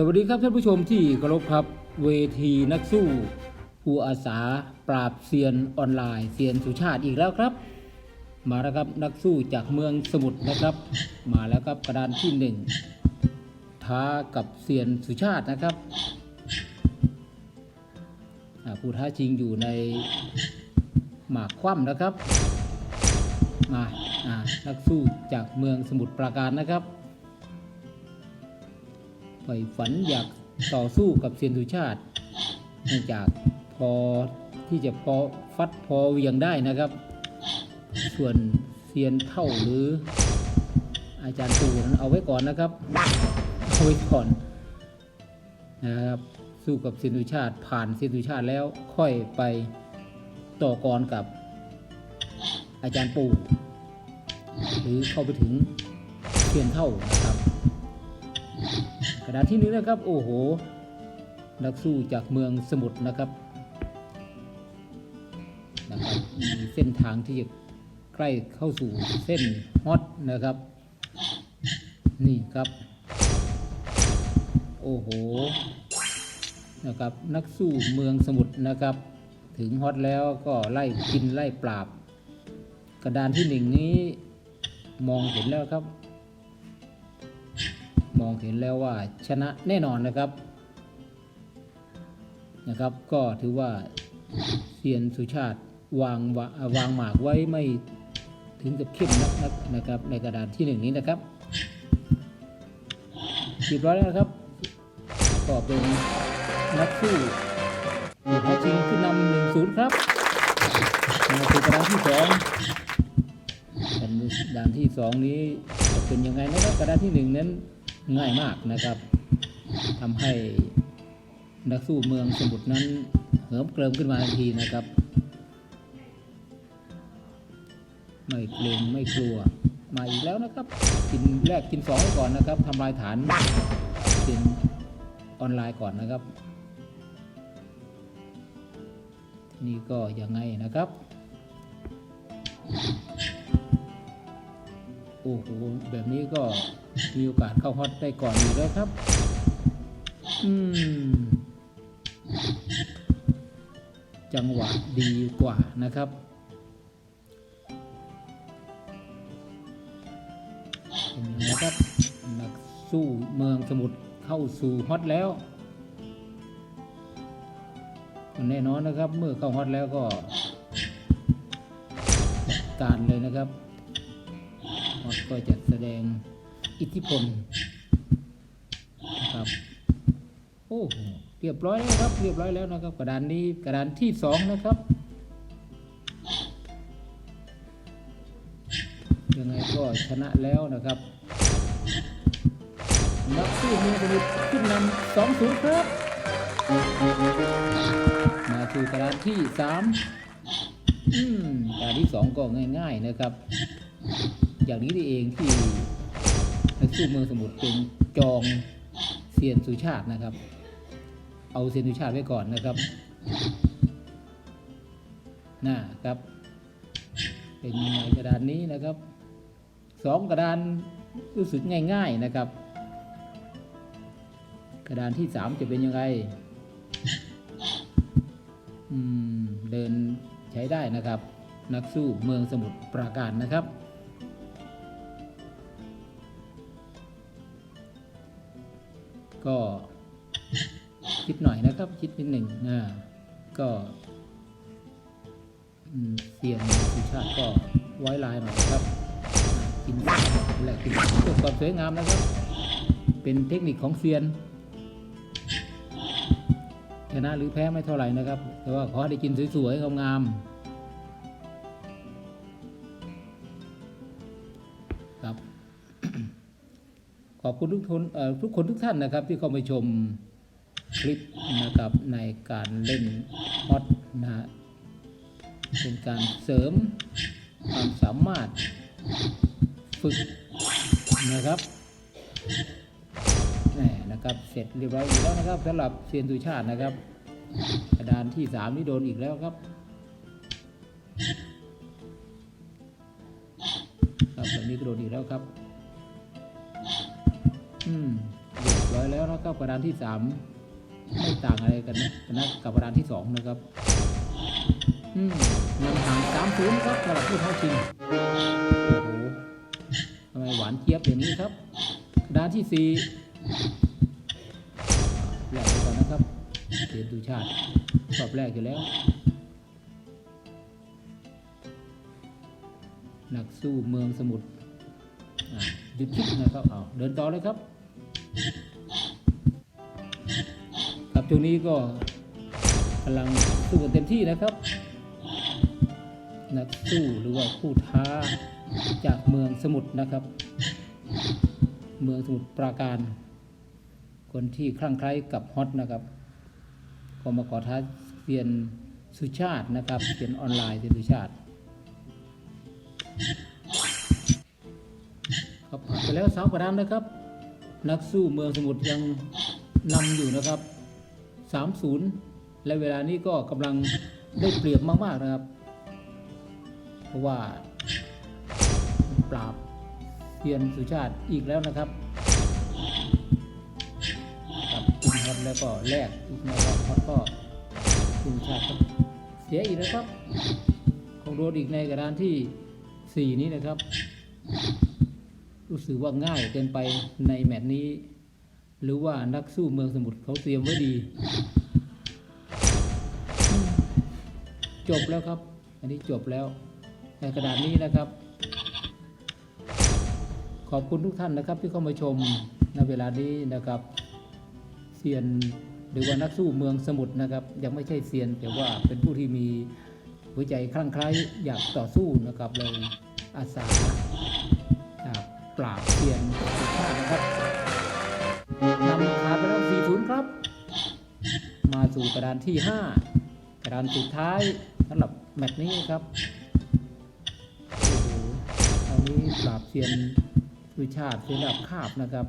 สวัสดีครับท่านผู้ชมที่เคารพครับ เวทีนักสู้ ผู้อาสาปราบเซียนออนไลน์เซียนสุชาติอีกแล้วครับ มาแล้วครับนักสู้จากเมืองสมุทรนะครับ มาแล้วครับกระดานที่หนึ่งท้ากับเซียนสุชาตินะครับผู้ท้าชิงอยู่ในหมากคว่ำนะครับ มานักสู้จากเมืองสมุทรปราการนะครับ ใฝ่ฝันอยากต่อสู้กับเซียนสุชาติเนื่องจากพอที่จะพอฟัดพอเหวียงได้นะครับ ส่วนเซียนเท่าหรืออาจารย์ตู่นั้นเอาไว้ก่อนนะครับเอาไว้ก่อนนะครับสู้กับเซียนสุชาติผ่านเซียนสุชาติแล้วค่อยไปต่อกรกับอาจารย์ปู่หรือเข้าไปถึงเซียนเท่านะครับ กระที่หนึ่งนะครับโอ้โห นักสู้จากเมืองสมุทรนะครับนะครับมีเส้นทางที่จะใกล้เข้าสู่เส้นฮอตนะครับ นี่ครับ โอ้โหนะครับนักสู้เมืองสมุทรนะครับ ถึงฮอตแล้วก็ไล่กินไล่ปราบ กระดานที่หนึ่งนี้มองเห็นแล้วครับ มองเห็นแล้วว่าชนะแน่นอนนะครับนะครับ ก็ถือว่าเซียนสุชาติวางวาวางหมากไว้ไม่ถึงกับเข้มนักนักนะครับ ในกระดานที่หนึ่งนี้นะครับเรีบร้อยแล้วนะครับ ก็เป็นนักสู้ผู้ท้าชิงขึ้นนำหนึ่งศูนย์ครับมาสู่กระดานที่สองกระดานที่สองนี้จะเป็นยังไงนะครับกระดานที่หนึ่งนั้น ง่ายมากนะครับทำให้นักสู้เมืองสมุทรนั้นเหิมเกริมขึ้นมาทันทีนะครับ ไม่เกรงไม่กลัวมาอีกแล้วนะครับ กินแรกกินสองไว้ก่อนนะครับทำลายฐานเป็นออนไลน์ก่อนนะครับ นี่ก็ยังไงนะครับโอ้โหแบบนี้ก็ มีโอกาสเข้าฮอตได้ก่อนอยู่แล้วครับ อืม จังหวะดีกว่านะครับ เป็นยังไงครับ นักสู้เมืองสมุทรเข้าสู่ฮอตแล้วแน่นอนนะครับ เมื่อเข้าฮอตแล้วก็จัดการเลยนะครับฮอตก็จะแสดง อิทธิพลนะครับโอ้โหเรียบร้อยแล้วครับ เรียบร้อยแล้วนะครับ กระดานนี้กระดานที่สองนะครับยังไงก็ชนะแล้วนะครับนักสู้มืองสมุทรขึ้นนำสองศูนย์ครับ มาสู่กระดานที่สามอืมกระดานที่สองก็ง่าย ๆนะครับ อย่างนี้นี่เองที่ นักสู้เมืองสมุทรเป็นจองเซียนสุชาตินะครับ เอาเซียนสุชาติไว้ก่อนนะครับนะครับ เป็นกระดานนี้นะครับสองกระดานรู้สึกง่าย ๆนะครับ กระดานที่สามจะเป็นยังไงอืมเดินใช้ได้นะครับ นักสู้เมืองสมุทรปราการนะครับ ก็คิดหน่อยนะครับ คิดนิดหนึ่งอ่าก็เสียนสุชาติก็ไว้ลายหน่อยนะครับ กินแหละกินเพื่อความสวยงามนะครับ เป็นเทคนิคของเซียนชนะหรือแพ้ไม่เท่าไหร่นะครับ แต่ว่าขอให้ได้กินสวยๆงามๆ อบคุณทุกคนทุกคนทุกท่านนะครับ ที่เข้ามาชมคลิปนะครับในการเล่นฮอตนะฮะเป็นการเสริมความสามารถฝึกนะครับแหมนะครับเสร็จเรียบร้อยแล้วนะครับสำหรับเซียนตุชาตินะครับกระดานที่สามนี่โดนอีกแล้วครับครับแบบนี้ก็โดนอีกแล้วครับ อืมเรียบร้อยร้อยแล้วนะครับกระดานที่สามไม่ต่างอะไรกันนะนะกับกระดานที่สองนะครับ อืมนำห่างสามศูนย์ครับสำหรับผู้เท้าชิงโอ้โหทำไมหวานเจี๊ยบอย่างนี้ครับกระดานที่สี่แรกไปก่อนนะครับเสียนดูชาติรอบแรกอยู่แล้ว นักสู้เมืองสมุทรหยุดคิดนะครับเอาเดินต่อเลยครับ ครับช่วงนี้ก็กำลังสู้กันเต็มที่นะครับ นักสู้หรือว่าผู้ท้าจากเมืองสมุทรนะครับ เมืองสมุทรปราการ คนที่คลั่งไคล้กับฮอตนะครับ ก็มาขอท้าเซียนสุชาตินะครับเซียนออนไลน์เซียนสุชาติครับผ่านไปแล้วสามกระดานนะครับ นักสู้เมืองสมุทรยังนำอยู่นะครับ 3-0 และเวลานี้ก็กำลังได้เปรียบมาก ๆ นะครับ เพราะว่าปราบเซียนสุชาติอีกแล้วนะครับกับคุณฮอตแล้วก็แลกอีกนะครับฮอตก็สุชาติเสียอีกนะครับคงโดนอีกในกระดานที่ 4 นี้นะครับ รู้สึกว่าง่ายเกินไปในแมตช์นี้ หรือว่านักสู้เมืองสมุทรเขาเตรียมไว้ดี จบแล้วครับ อันนี้จบแล้ว ในกระดาษนี้นะครับ ขอบคุณทุกท่านนะครับที่เข้ามาชมในเวลานี้นะครับเซียนหรือว่านักสู้เมืองสมุทรนะครับ ยังไม่ใช่เซียนแต่ว่าเป็นผู้ที่มีหัวใจคลั่งไคล้อยากต่อสู้นะครับเลยอาสา ปราบเซียนสุชาตินะครับนำขาดไปแล้ว4-0ครับ มาสู่กระดานที่5กระดานสุดท้ายสำหรับแมตช์นี้ครับโอ้โหคราวนี้ปราบเซียนสุชาติเซียนดับคาบนะครับ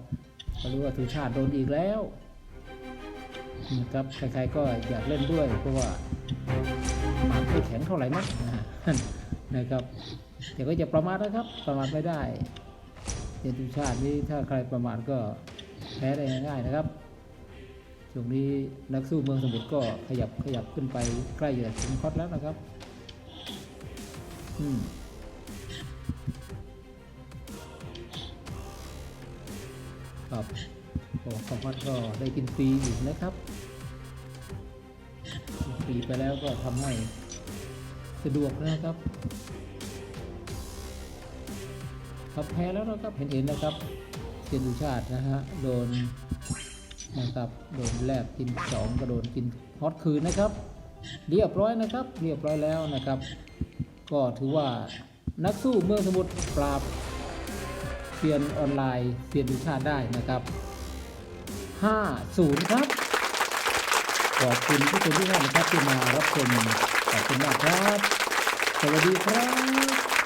ก็รู้ว่าสุชาติโดนอีกแล้วนะครับใครๆก็อยากเล่นด้วย เพราะว่าหมันไม่แข็งเท่าไหร่นักนะนะครับแต่ก็จะประมาทนะครับ ประมาทไม่ได้ เซียนสุชาตินี้ถ้าใครประมาทก็แพ้ได้ง่ายๆนะครับช่วงนี้นักสู้เมืองสมุทรก็ขยับขยับขึ้นไปใกล้จะถึงคอตแล้วนะครับ อืมครับของของพัดก็ได้กินฟรีอีกนะครับฟรีไปแล้วก็ทำให้สะดวกนะครับ ครับแพ้แล้วนะครับเห็นเห็นนะครับเซียนดูชาตินะฮะโดนนะครับโดนแลกกินสองก็โดนกินฮอตคืนนะครับเรียบร้อยนะครับ เรียบร้อยแล้วนะครับ ก็ถือว่านักสู้เมืองสมุทรปราบเซียนออนไลน์เซียนดูชาติได้นะครับ50ครับขอบคุณทุกคนทุกท่านะครับที่มารับชมขอบคุณมากครับ สวัสดีครับ